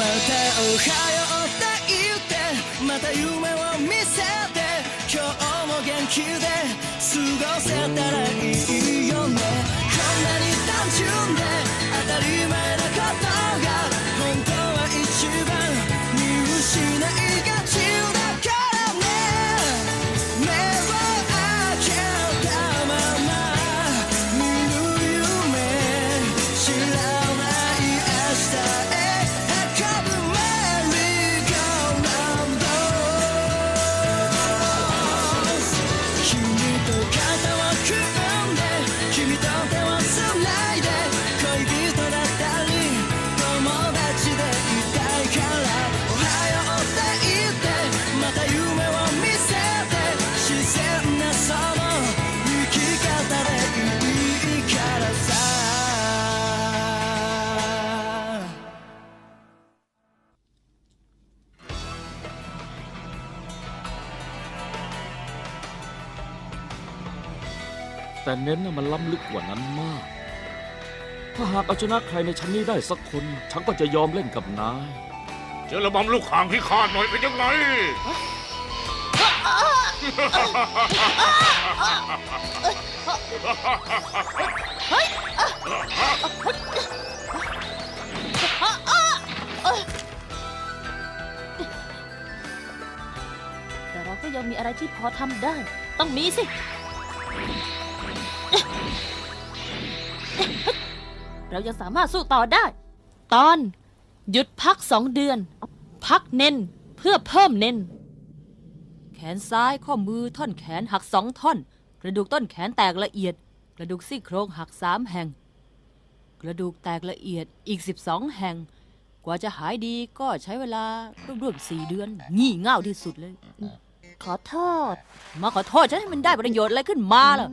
またおはようって言ってまた夢を見せて今日も元気で過ごせたらいいよね。こんなに単純で แต่เน้นน่ะมันล้ำลึกกว่านั้นมาก ถ้าหากเอาชนะใครในชั้นนี้ได้สักคน ฉันก็จะยอมเล่นกับนาย เจอระบำลูกข่างที่คาดหน่อยเป็นยังไง แต่เราก็ยังมีอะไรที่พอทำได้ ต้องมีสิ เรายังสามารถสู้ต่อได้ ตอน หยุดพักสองเดือน พักเน้นเพื่อเพิ่มเน้น แขนซ้ายข้อมือท่อนแขนหักสองท่อน กระดูกต้นแขนแตกละเอียด กระดูกซี่โครงหักสามแห่ง กระดูกแตกละเอียดอีก12แห่ง กว่าจะหายดีก็ใช้เวลารวมๆสี่เดือน งี่เง่าที่สุดเลย ขอโทษ มาขอโทษฉันให้มันได้ประโยชน์อะไรขึ้นมาล่ะ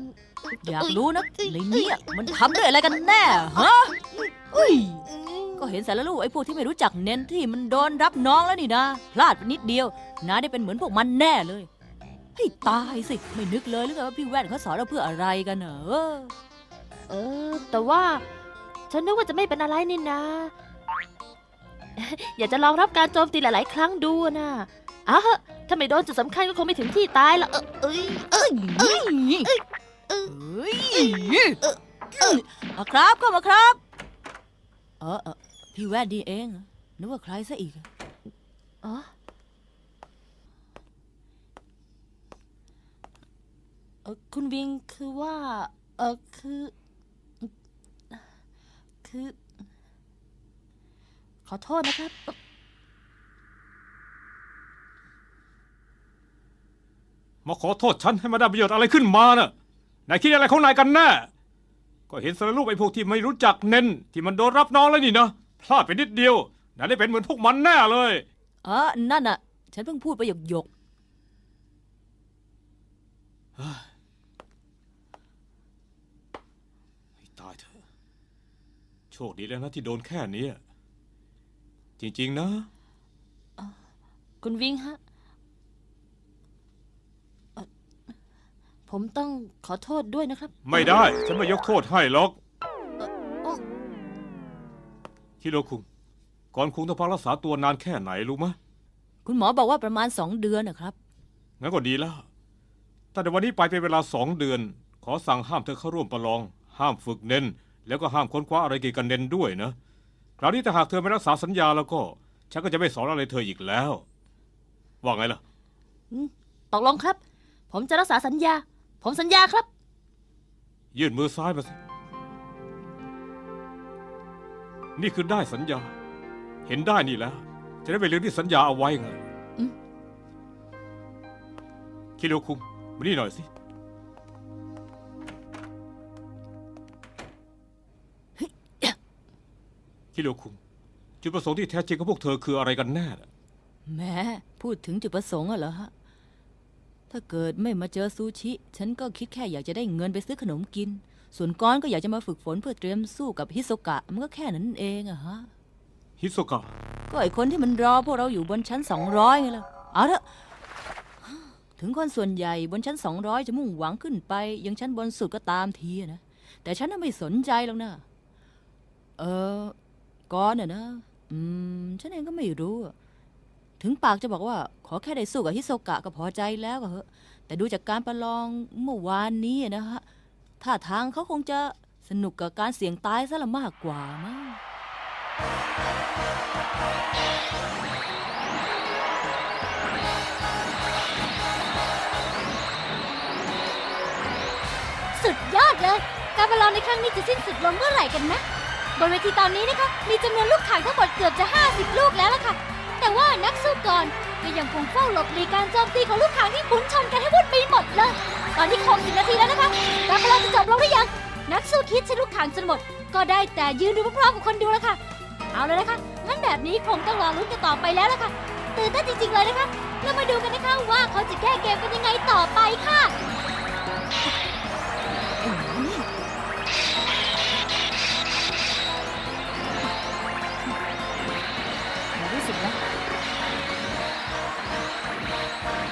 อยากรู้นะในเนี้ยมันทำด้วยอะไรกันแน่ฮะอุ้ยก็เห็นสารลูกไอ้พวกที่ไม่รู้จักเน้นที่มันโดนรับน้องแล้วนี่นะพลาดไปนิดเดียวนาได้เป็นเหมือนพวกมันแน่เลยให้ตายสิไม่นึกเลยหรือไงว่าพี่แว่นเขาสอนเราเพื่ออะไรกันเนอะเออเออแต่ว่า ฉันนึกว่าจะไม่เป็นอะไรนี่นะ อยากจะลองรับการโจมตีหลาย ๆ ครั้งดูนะเอ้าถ้าไม่โดนจุดสำคัญก็คงไม่ถึงที่ตายละเอ้ยเอ้ยเอ้ย เอ้ยมาครับเข้ามาครับ เออเออพี่แว่นดีเอง นึกว่าใครซะอีกอ๋อเออคุณวิงคือว่า เออคือ คือ ขอโทษนะครับมาขอโทษฉันให้มาได้ประโยชน์อะไรขึ้นมาน่ะ นายคิดอะไรของนายกันแน่ก็เห็นสารรูปไอ้พวกที่ไม่รู้จักเน้น ที่มันโดนรับน้องแล้วนี่นะพลาดไปนิดเดียวนายได้เป็นเหมือนพวกมันแน่เลยเออนั่นน่ะ ฉันเพิ่งพูดไปหยกหยกให้ตายเถอะโชคดีแล้วนะที่โดนแค่นี้ จริง ๆ นะๆคุณวิงฮะเอ่อ ผมต้องขอโทษด้วยนะครับ ไม่ได้ ฉันไม่ยกโทษให้หรอกฮิโรคุง ก่อนคุงต้องพักรักษาตัวนานแค่ไหนรู้ไหมะคุณหมอบอกว่าประมาณสองเดือนนะครับ งั้นก็ดีแล้ว แต่ในวันนี้ไปเป็นเวลาสองเดือน ขอสั่งห้ามเธอเข้าร่วมประลอง ห้ามฝึกเน้น แล้วก็ห้ามค้นคว้าอะไรเกี่ยวกับเน้นด้วยนะ คราวนี้ถ้าหากเธอไม่รักษาสัญญาแล้วก็ ฉันก็จะไม่สอนอะไรเธออีกแล้ว ว่าไงล่ะตกลงครับ ผมจะรักษาสัญญา ผมสัญญาครับ ยื่นมือซ้ายมาสิ นี่คือได้สัญญา เห็นได้นี่แล้ว จะได้ไปเรื่องที่สัญญาเอาไว้ไงอืม คิโรคุงมานี่หน่อยสิ คิโรคุงจุดประสงค์ที่แท้จริงของพวกเธอคืออะไรกันแน่ล่ะ แหม้พูดถึงจุดประสงค์อะเหรอฮะ ถ้าเกิดไม่มาเจอซูชิ ฉันก็คิดแค่อยากจะได้เงินไปซื้อขนมกิน ส่วนก้อนก็อยากจะมาฝึกฝนเพื่อเตรียมสู้กับฮิโซกะ มันก็แค่นั้นเองอะฮะ ฮิโซกะ ก็ไอคนที่มันรอพวกเราอยู่บนชั้นสองร้อยไงล่ะ เอาละถึงคนส่วนใหญ่บนชั้นสองร้อยจะมุ่งหวังขึ้นไป ยังชั้นบนสุดก็ตามทีอะนะ แต่ฉันน่ะไม่สนใจหรอกนะ เออก้อนน่ะนะ อืม ฉันเองก็ไม่รู้อะ ถึงปากจะบอกว่า ขอแค่ได้สู้กับฮิโซกะก็พอใจแล้วก็เหอะแต่ดูจากการประลองเมื่อวานนี้นะฮะท่าทางเขาคงจะสนุกกับการเสี่ยงตายซะละมากกว่ามั้งสุดยอดเลย การประลองในครั้งนี้จะสิ้นสุดลงเมื่อไหร่กันนะ บนเวทีตอนนี้นะคะ มีจำนวนลูกข่างทั้งหมดเกือบจะ 50 ลูกแล้วล่ะค่ะ แต่ว่านักสู้ก่อนก็ยังคงเฝ้าหลบหลีกการโจมตีของลูกข่างที่หมุนชนกันให้วุ่นไปหมดเลย ตอนนี้คงสิบนาทีแล้วนะคะการประลองจะจบลงหรือยัง นักสู้คิดใช้ลูกข่างจนหมด ก็ได้แต่ยืนดูพร้อมๆกับคนดูแล้วค่ะ เอาเลยนะคะ งั้นแบบนี้คงต้องรอลุ้นกันต่อไปแล้วล่ะค่ะ ตื่นเต้นจริงๆเลยนะคะ เรามาดูกันนะคะว่าเขาจะแก้เกมกันยังไงต่อไปค่ะ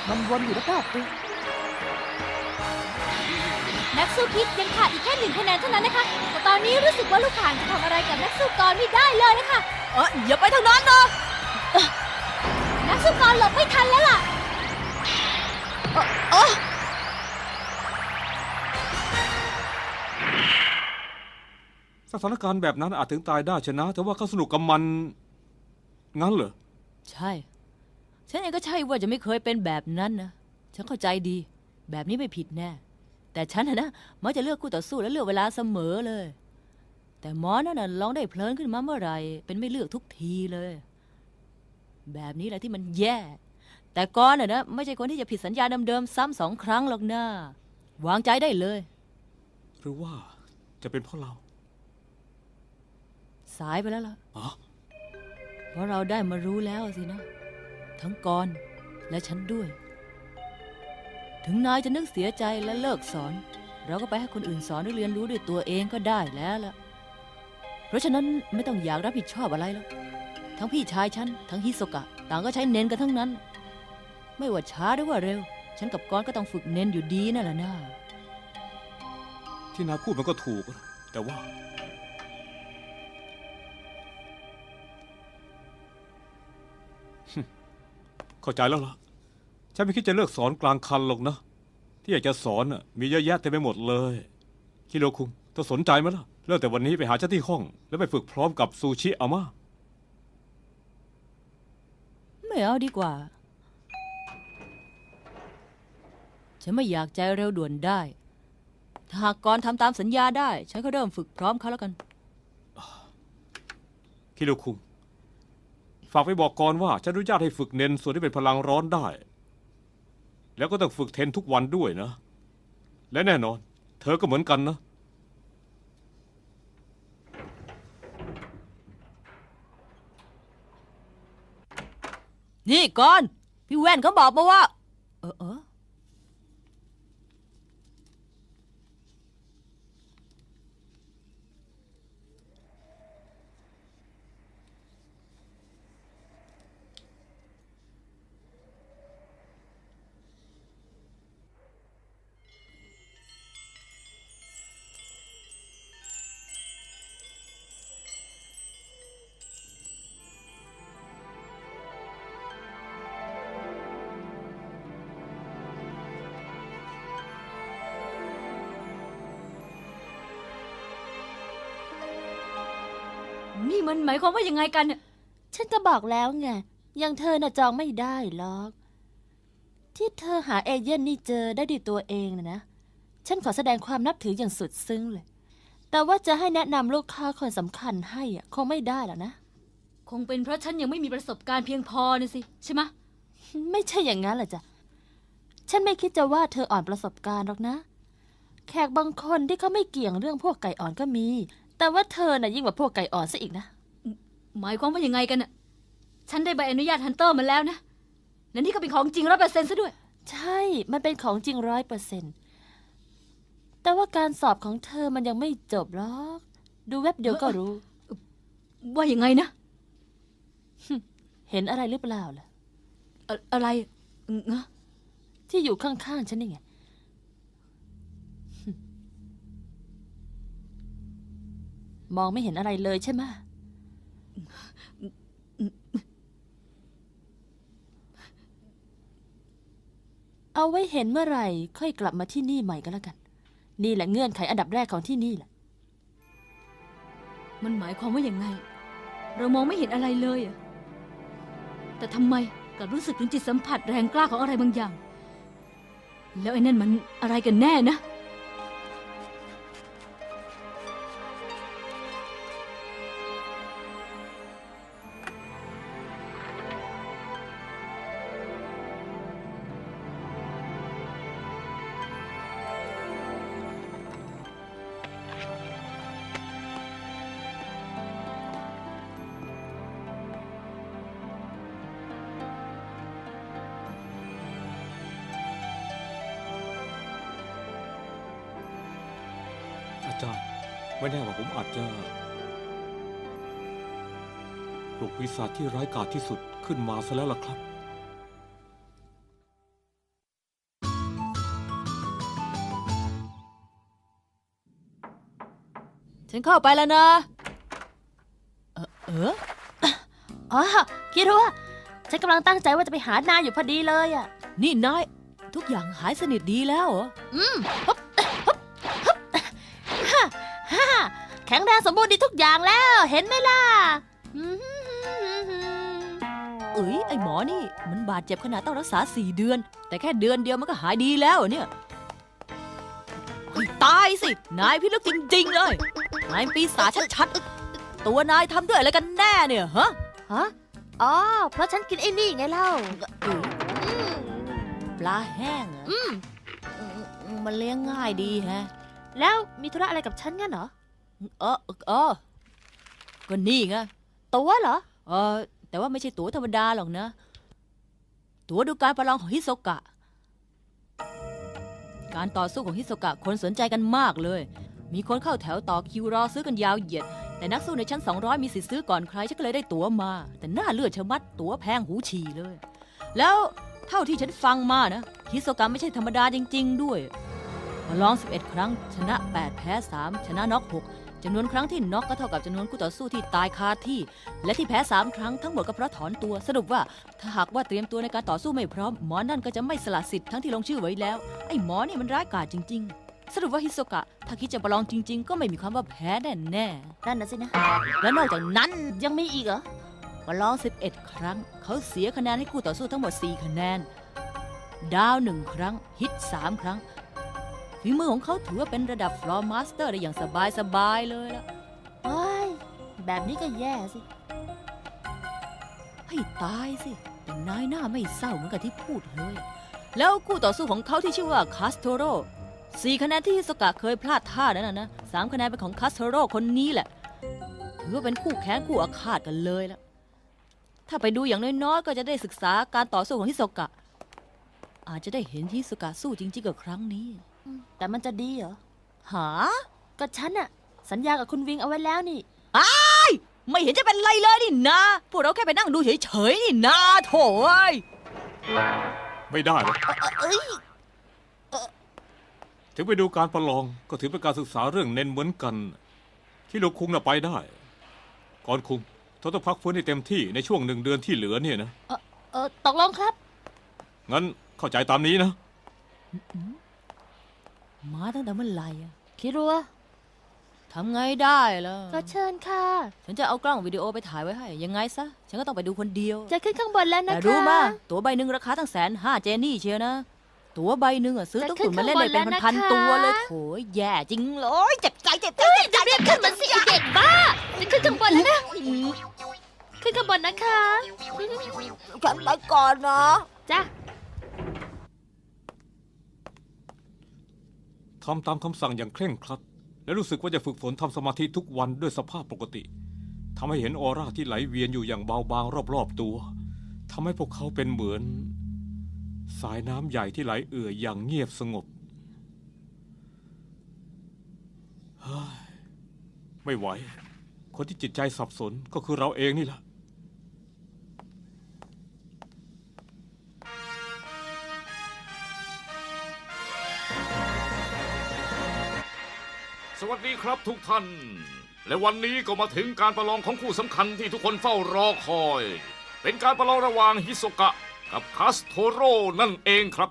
มันวนอยู่รอบๆตัวนักสู้คิดยังขาดอีกแค่หนึ่งคะแนนเท่านั้นนะคะ แต่ตอนนี้รู้สึกว่าลูกข่างจะทำอะไรกับนักสู้กรไม่ได้เลยนะคะ เอออย่าไปทางนั้นนะนักสู้กรหลบไม่ทันแล้วล่ะสถานการณ์แบบนั้นอาจถึงตายได้ชนะ แต่ว่าเขาสนุกกับมัน งั้นเหรอ ใช่ ฉันเองก็ใช่ว่าจะไม่เคยเป็นแบบนั้นนะ ฉันเข้าใจดี แบบนี้ไม่ผิดแน่ แต่ฉันนะนะมักจะเลือกคู่ต่อสู้และเลือกเวลาเสมอเลย แต่หมอนั่นน่ะลองได้เพลินขึ้นมาเมื่อไหร่เป็นไม่เลือกทุกทีเลย แบบนี้แหละที่มันแย่ แต่ก่อนน่ะนะไม่ใช่คนที่จะผิดสัญญาเดิมๆซ้ำสองครั้งหรอกนะวางใจได้เลย หรือว่าจะเป็นเพราะเรา สายไปแล้วล่ะ อ๋อ เพราะเราได้มารู้แล้วสินะ ทั้งกรและฉันด้วย ถึงนายจะนึกเสียใจและเลิกสอน เราก็ไปให้คนอื่นสอนหรือเรียนรู้ด้วยตัวเองก็ได้แล้วล่ะ เพราะฉะนั้นไม่ต้องอยากรับผิดชอบอะไรแล้วทั้งพี่ชายฉันทั้งฮิโซกะ ต่างก็ใช้เน้นกันทั้งนั้น ไม่ว่าช้าหรือว่าเร็ว ฉันกับกรก็ต้องฝึกเน้นอยู่ดีนั่นแหละนะที่นายพูดมันก็ถูก แต่ว่า เข้าใจแล้วล่ะ ฉันไม่คิดจะเลิกสอนกลางคันหรอกนะ ที่อยากจะสอนน่ะมีเยอะแยะเต็มไปหมดเลยคิโรคุงเธอสนใจไหมล่ะ เริ่มแต่วันนี้ไปหาฉันที่ห้อง แล้วไปฝึกพร้อมกับซูชิอาม่าไม่เอาดีกว่า ฉันไม่อยากใจเร็วด่วนได้ ถ้าหากกรทำตามสัญญาได้ ฉันก็เริ่มฝึกพร้อมเขาแล้วกัน คิโรคุง ฝากไปบอกก่อนว่าฉันอนุญาตให้ฝึกเน้นส่วนที่เป็นพลังร้อนได้ แล้วก็ต้องฝึกเทนทุกวันด้วยนะ และแน่นอน เธอก็เหมือนกันนะ นี่ก่อน พี่แว่นเขาบอกมาว่า เออเออ มันหมายความว่ายังไงกันเนี่ยฉันก็บอกแล้วไงยังเธอน่ะจองไม่ได้หรอก ที่เธอหาเอเย่นนี่เจอได้ด้วยตัวเองนะนะ ฉันขอแสดงความนับถืออย่างสุดซึ้งเลย แต่ว่าจะให้แนะนำลูกค้าคนสำคัญให้อะคงไม่ได้หรอกนะ คงเป็นเพราะฉันยังไม่มีประสบการณ์เพียงพอนะสิใช่ไหมไม่ใช่อย่างนั้นหรอจ้ะฉันไม่คิดจะว่าเธออ่อนประสบการณ์หรอกนะ แขกบางคนที่เขาไม่เกี่ยงเรื่องพวกไก่อ่อนก็มี แต่ว่าเธอน่ะยิ่งกว่าพวกไก่อ่อนซะอีกนะ หมายความว่ายังไงกันน่ะ ฉันได้ใบอนุญาตฮันเตอร์มาแล้วนะ และนี่ก็เป็นของจริงร้อยเปอร์เซ็นต์ซะด้วย ใช่ มันเป็นของจริงร้อยเปอร์เซ็นต์แต่ว่าการสอบของเธอมันยังไม่จบหรอก ดูเว็บเดียวก็รู้ ว่ายังไงนะ เห็นอะไรหรือเปล่าล่ะ อะอะไรอืมงะที่อยู่ข้างๆฉันนี่ไงมองไม่เห็นอะไรเลยใช่ไหมะ เอาไว้เห็นเมื่อไหร่ ค่อยกลับมาที่นี่ใหม่ก็แล้วกัน นี่แหละเงื่อนไขอันดับแรกของที่นี่แหละ มันหมายความว่าอย่างไง เรามองไม่เห็นอะไรเลยอะแต่ทำไมกลับรู้สึกถึงจิตสัมผัสแรงกล้าของอะไรบางอย่าง แล้วไอ้นั่นมันอะไรกันแน่นะ อาจารย์ไม่แน่ว่าผมอาจจะปลุกปีศาจที่ร้ายกาจที่สุดขึ้นมาซะแล้วล่ะครับ ฉันเข้าไปแล้วนะ เออเอออ๋อคิดว่าฉันกำลังตั้งใจว่าจะไปหานายอยู่พอดีเลยอะ นี่นายทุกอย่างหายสนิทดีแล้วเหรอ อืมฮึบฮึ แข็งแรงสมบูรณ์ดีทุกอย่างแล้ว เห็นไหมล่ะอืมเอ้ยไอหมอนี่ มันบาดเจ็บขนาดต้องรักษาสี่เดือน แต่แค่เดือนเดียวมันก็หายดีแล้วเหรอเนี่ยให้ตายสิ นายพี่ลึกจริง ๆ เลย นายปีศาจชัดๆ ตัวนายทำด้วยอะไรกันแน่เนี่ยฮะฮะอ๋อ เพราะฉันกินไอ้นี่ไงเล่าเอ้ยปลาแห้งเหรออืมอืมมันเลี้ยงง่ายดีแฮะ แล้วมีธุระอะไรกับฉันงั้นเหรอ เออเออก็นี่ไงตัวเหรอเออแต่ว่าไม่ใช่ตั๋วธรรมดาหรอกนะ ตั๋วดูการประลองของฮิโซกะ การต่อสู้ของฮิโซกะคนสนใจกันมากเลย มีคนเข้าแถวต่อคิวรอซื้อกันยาวเหยียด แต่นักสู้ในชั้น 200 มีสิทธิ์ซื้อก่อนใครฉันก็เลยได้ตั๋วมา แต่หน้าเลือดชะมัดตั๋วแพงหูฉี่เลย แล้วเท่าที่ฉันฟังมานะฮิโซกะไม่ใช่ธรรมดาจริง ๆ ด้วยประลอง 11 ครั้ง ชนะ 8 แพ้ 3 ชนะน็อก6 จำนวนครั้งที่น็อกก็เท่ากับจำนวนคู่ต่อสู้ที่ตายคาที่ และที่แพ้สามครั้งทั้งหมดก็เพราะถอนตัว สรุปว่าถ้าหากว่าเตรียมตัวในการต่อสู้ไม่พร้อมหมอนั่นก็จะไม่สละสิทธิ์ทั้งที่ลงชื่อไว้แล้ว ไอ้หมอนี่มันร้ายกาจจริง ๆ สรุปว่าฮิโซกะ ถ้าคิดจะประลองจริง ๆ ก็ไม่มีความว่าแพ้แน่แน่นั่นนะสินะๆและนอกจากนั้นยังมีอีกเหรอประลอง 11 ครั้ง เขาเสียคะแนนให้คู่ต่อสู้ทั้งหมด 4 คะแนน ดาวหนึ่งครั้ง ฮิต 3 ครั้ง ฝีมือของเขาถือว่าเป็นระดับฟลอร์มาสเตอร์ได้อย่างสบายๆเลยละโอ้ย แบบนี้ก็แย่สิ ให้ตายสิ แต่นายหน้าไม่เศร้าเหมือนกับที่พูดเลย แล้วคู่ต่อสู้ของเขาที่ชื่อว่าคาสโตโรสี่คะแนนที่ฮิสกะเคยพลาดท่านั้นนะนะสามคะแนนเป็นของคาสโตโรคนนี้แหละ ถือว่าเป็นคู่แข่งคู่อาฆาตกันเลยละถ้าไปดูอย่างน้อยๆ ก็จะได้ศึกษาการต่อสู้ของฮิสกะ อาจจะได้เห็นฮิสกะสู้จริงๆกับครั้งนี้ แต่มันจะดีเหรอหาก็ฉันอะสัญญากับคุณวิงเอาไว้แล้วนี่ไม่เห็นจะเป็นไรเลยนี่นะ พวกเราแค่ไปนั่งดูเฉยๆนี่นะโถ่เอ้ยไม่ได้หรอกถึงไปดูการประลองก็ถือเป็นการศึกษาเรื่องเน้นเหมือนกัน ที่ลูกคุงน่ะไปได้ ก่อนคุงเธอต้องพักฟื้นให้เต็มที่ในช่วงหนึ่งเดือนที่เหลือเนี่ยนะ เออตกลงครับ งั้นเข้าใจตามนี้นะ มาตั้งแต่เมื่อไหร่อะคิดรัวทำไงได้ล่ะก็เชิญค่ะ ฉันจะเอากล้องวิดีโอไปถ่ายไว้ให้ ยังไงซะ ฉันก็ต้องไปดูคนเดียว จะขึ้นข้างบนแล้วนะแต่คะรู้มาตั๋วใบหนึ่งราคาตั้งแสนห้าเจนี่เชียวนะ ตั๋วใบหนึ่งอะซื้อจะตุ๊กขึ้ตุนนมาเล่นได้เป็นข้างบนแล้วพันนะคะๆตัวเลยโถยแย่จริงเลยเจ็บใจเจ็บใจเจ็บใจจะเรียกขึ้นมาสิไอ้เด็กบ้าจะขึ้นข้างบนแล้วนะขึ้นข้างบนนะคะฉันไปก่อนนะจ้ะ ทำตามคำสั่งอย่างเคร่งครัด และรู้สึกว่าจะฝึกฝนทำสมาธิทุกวันด้วยสภาพปกติทำให้เห็นออร่าที่ไหลเวียนอยู่อย่างเบาบางรอบๆตัวทำให้พวกเขาเป็นเหมือน สายน้ำใหญ่ที่ไหลเอื่อยอย่างเงียบสงบไม่ไหว คนที่จิตใจสับสนก็คือเราเองนี่แหละ วัสดีครับทุกท่าน และวันนี้ก็มาถึงการประลองของคู่สำคัญที่ทุกคนเฝ้ารอคอย เป็นการประลองระหว่างฮิโซกะกับคาสโทโรนั่นเองครับ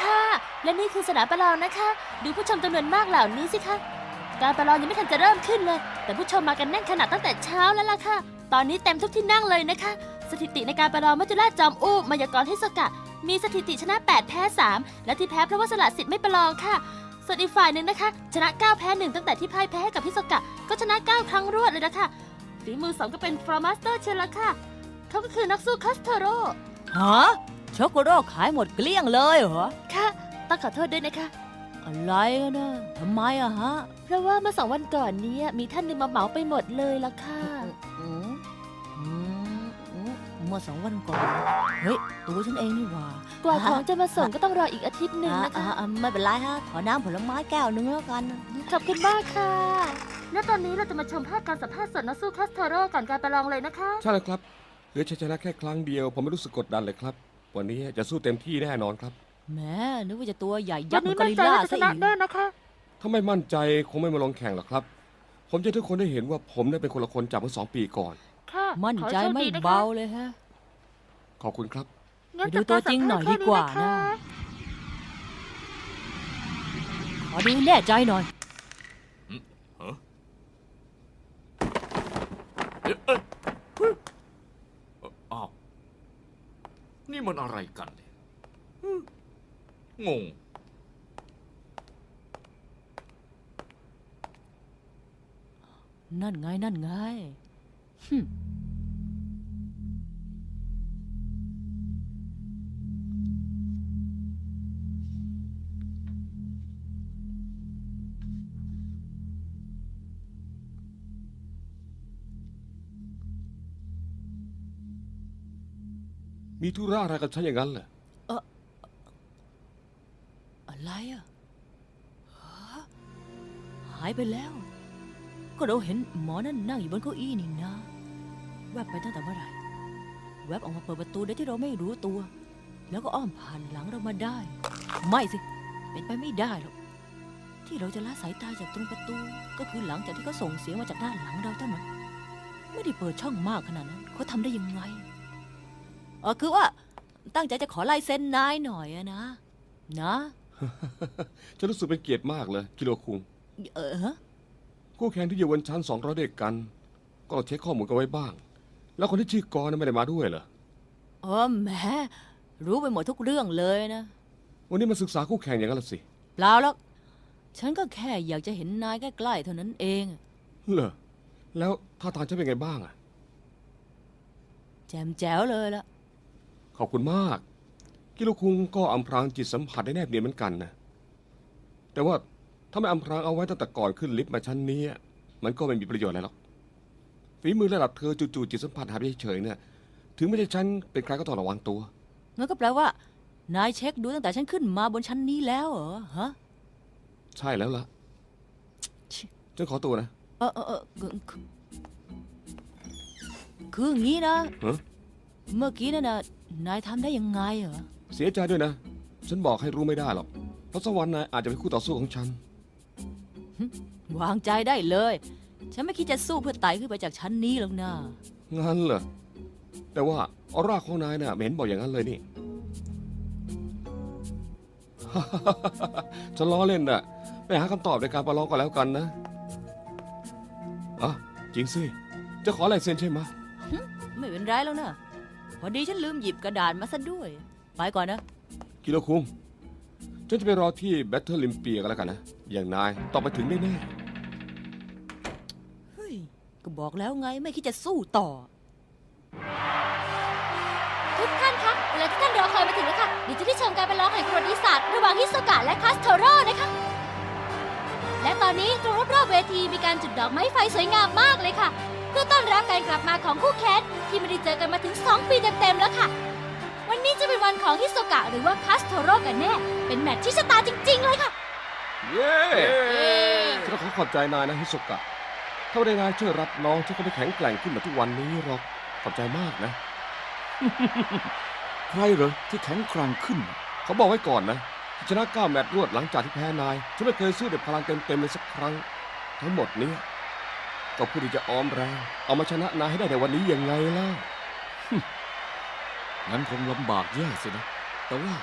ค่ะ และนี่คือสนามประลองนะคะ ดูผู้ชมจำนวนมากเหล่านี้สิคะ การประลองยังไม่ทันจะเริ่มขึ้นเลย แต่ผู้ชมมากันแน่นขนาดตั้งแต่เช้าแล้วล่ะค่ะ ตอนนี้เต็มทุกที่นั่งเลยนะคะ สถิติในการประลองมัจจุราชจอมอู้มายากรเทศกะ มีสถิติชนะ 8 แพ้ 3 และที่แพ้เพราะว่าสละสิทธิ์ไม่ประลองค่ะ ส่วนอีกฝ่ายหนึ่งนะคะ ชนะ 9 แพ้ 1 ตั้งแต่ที่พ่ายแพ้ให้กับพิสกะ ก็ชนะ 9 ครั้งรวดเลยนะคะฝีมือสองก็เป็นฟรอมาสเตอร์เชลละค่ะ เขาก็คือนักสู้คัสเทโร่ฮะช็อกโกแลตขายหมดเกลี้ยงเลยเหรอ ค่ะ ต้องขอโทษด้วยนะคะ อะไรกันนะทำไมอะฮะเพ ราะว่าเมื่อสองวันก่อนเนี้มีท่านหนึงมาเหมาไปหมดเลยละค่ะ อืมอืมอืมเมื่อสองวันก่อน เฮ้ย ตัวฉันเองนี่หว่ากว่าของจะมาส่งก็ต้องรออีกอาทิตย์หนึ่งอ่านะคะ อ่าอ่าไม่เป็นไรฮะ ขอน้ำผลไม้แก้วหนึงแล้วกัน ขอบคุณมากค่ะ และตอนนี้เราจะมาชมภาพการสัมภาษณ์สดนักสู้คัสเทโร่ก่อนการประลองเลยนะคะ ใช่เลยครับ เหลือชัยชนะแค่ครั้งเดียว ผมไม่รู้สึกกดดันเลยครับ วันนี้จะสู้เต็มที่แน่นอนครับ แหมนึกว่าจะตัวใหญ่ยัวักนษ์เหมืนี้อนกอมั่นริลใจลาว่าจะชซะนะอีก แน่นะคะ ถ้าไม่มั่นใจคงไม่มาลงแข่งหรอกครับ ผมจะให้ทุกคนได้เห็นว่าผมได้เป็นคนละคนจากเมื่อสองปีก่อน ค่ะมั่นขอใจโชคไม่ดีนะคะเบาเลยฮะ ขอบคุณครับ งั้นไปดูตัวจริงหน่อยดีกว่านะขอดูแน่ใจหน่อย เอ๊ะเอ๊ะเฮ้ยเอ่ออ้าว นี่มันอะไรกันเนี่ยฮึงง นั่นไง นั่นไงหึมีธุระอะไรกับฉันอย่างนั้นเหรออะไรอะฮะหายไปแล้ว ก็เราเห็นหมอนั่นนั่งอยู่บนเก้าอี้นี่นะ แวบไปตั้งแต่เมื่อไหร่ แวบออกมาเปิดประตูโดยที่เราไม่รู้ตัว แล้วก็อ้อมผ่านหลังเรามาได้ ไม่สิ เป็นไปไม่ได้หรอก ที่เราจะละสายตาจากตรงประตู ก็คือหลังจากที่เขาส่งเสียงมาจากด้านหลังเราเท่านั้น ไม่ได้เปิดช่องมากขนาดนั้นเขาทำได้ยังไงเออคือว่าตั้งใจจะขอลายเซ็นนายหน่อยอะนะ นะ ฉันรู้สึกเป็นเกียรติมากเลยกิโลคุง เออฮะ คู่แข่งที่อยู่บนชั้นสองร้อยด้วยกัน ก็เช็คข้อมูลกันไว้บ้าง แล้วคนที่ชื่อกรณ์ไม่ได้มาด้วยเหรอเออแหมรู้ไปหมดทุกเรื่องเลยนะ วันนี้มาศึกษาคู่แข่งอย่างนั้นละสิเปล่าหรอกฉันก็แค่อยากจะเห็นนายใกล้ๆเท่านั้นเองเหรอแล้วท่าทางฉันเป็นไงบ้างอะแจมแจ๋วเลยละขอบคุณมาก กิโลคุงก็อำพรางจิตสัมผัสได้แนบเนียนเหมือนกันนะ แต่ว่า ถ้าไม่อำพรางเอาไว้ตั้งแต่ก่อนขึ้นลิฟต์มาชั้นนี้มันก็ไม่มีประโยชน์อะไรหรอกฝีมือระดับเธอจู่ๆจิตสัมผัสหายไปเฉยๆเนี่ย ถึงไม่ใช่ฉันเป็นใครก็ต้องระวังตัว งั้นก็แปลว่า นายเช็คดูตั้งแต่ฉันขึ้นมาบนชั้นนี้แล้วเหรอฮะใช่แล้วล่ะฉันขอตัวนะเออเออเออคือคือคืออย่างนี้นะ ฮะเมื่อกี้นั่นน่ะนายทำได้ยังไงเหรอ เสียใจด้วยนะ ฉันบอกให้รู้ไม่ได้หรอกเพราะสวรรค์นายอาจจะเป็นคู่ต่อสู้ของฉัน วางใจได้เลย ฉันไม่คิดจะสู้เพื่อไต่ขึ้นไปจากชั้นนี้หรอกนะงั้นเหรอ แต่ว่าออร่าของนายน่ะไม่เห็นบอกอย่างนั้นเลยนี่ ฉันล้อเล่นน่ะ ไปหาคำตอบในการประลองก็แล้วกันนะอะจริงสิ จะขอลายเซ็นใช่ไหมะไม่เป็นไรแล้วนะพอดีฉันลืมหยิบกระดาษมาซะด้วย ไปก่อนนะ กิโลคุง ฉันจะไปรอที่แบทเทิลลิมเปียกันแล้วกันนะ อย่างนายต้องไปถึงแน่เฮ้ย ก็บอกแล้วไงไม่คิดจะสู้ต่อ ทุกท่านคะเวลาที่ท่านรอคอยมาถึงแล้วค่ะเดี๋ยวจะได้ชมการประลองแห่งประวัติศาสตร์ระหว่างฮิโซกะและคัสโทโร่นะคะ และตอนนี้ตรงรอบๆเวทีมีการจุดดอกไม้ไฟสวยงามมากเลยค่ะ เพื่อต้อนรับการกลับมาของคู่แคสที่ไม่ได้เจอกันมาถึง 2 ปีเต็มๆแล้วค่ะวั นนี้จะเป็นวันของฮิโซกะหรือว่าคัสโทโร่กันแน่ เป็นแมตช์ที่ชะตาจริง ๆ เลยค่ะๆเย้ฉันต้องขอขอบใจนายนะฮิโซกะ ถ้าไม่ได้นายช่วยรับน้องฉันก็ไม่แข็งแกร่งขึ้นมาทุกวันนี้หรอก ขอบใจมากนะ ใครเหรอที่แข็งแกร่งขึ้น เขาบอกไว้ก่อนนะที่ชนะ9แมตช์รวดหลังจากที่แพ้นายฉันไม่เคยสู้ด้วยพลังเต็มๆเลยสักครั้ง ทั้งหมดเนี้ ก็เพื่อที่จะออมแรง เอามาชนะนายให้ได้ในวันนี้ยังไงล่ะ งั้นคงลำบากแย่สินะ แต่ว่า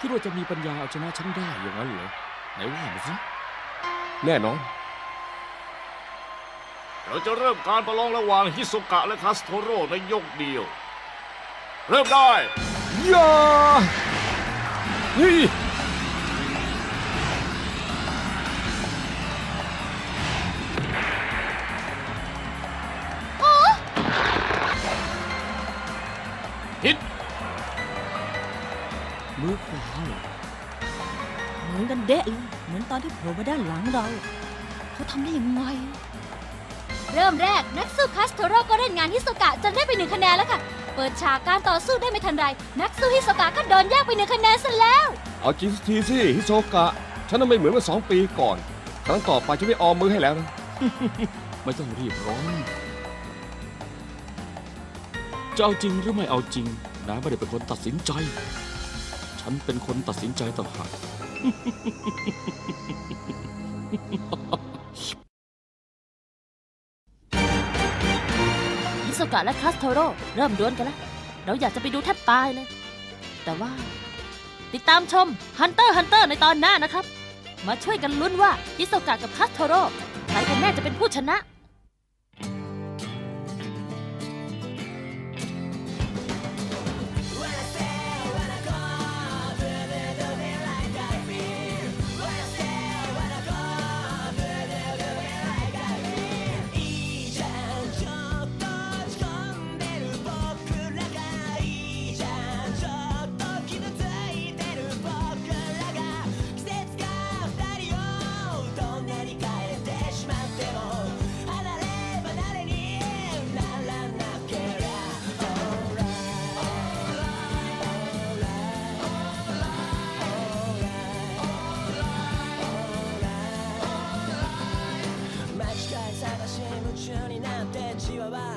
คิดว่าจะมีปัญญาเอาชนะฉันได้อย่างนั้นเหรอไหนว่ามาสิแน่นอน เราจะเริ่มการประลองระหว่างฮิโซกะและคาสโทโร่ในยกเดียว เริ่มได้อย่าเฮ้ย เหมือนกันเดะเลยเหมือนตอนที่โผล่มาด้านหลังเรา เขาทำได้ยังไง เริ่มแรกนักสู้คัสโทโร่ก็เล่นงานฮิโซกะจนได้ไปหนึ่งคะแนนแล้วค่ะ เปิดฉากการต่อสู้ได้ไม่ทันไร นักสู้ฮิโซกะก็โดนแยกไปหนึ่งคะแนนซะแล้ว เอาจริงสักทีสิฮิโซกะ ฉันน่ะไม่เหมือนเมื่อสองปีก่อน ครั้งต่อไปจะไม่ออมมือให้แล้วนะ ไม่ต้องรีบร้อนจะเอาจริงหรือไม่เอาจริงนายไม่ได้เป็นคนตัดสินใจ ฉันเป็นคนตัดสินใจต่างหาก ฮิโซกะและคาสโทโร่เริ่มดวลกันแล้ว เราอยากจะไปดูแทบตายเลย แต่ว่า ติดตามชม Hunter Hunter ในตอนหน้านะครับ มาช่วยกันลุ้นว่าฮิโซกะกับคาสโทโร่ใครกันแน่จะเป็นผู้ชนะ 手じは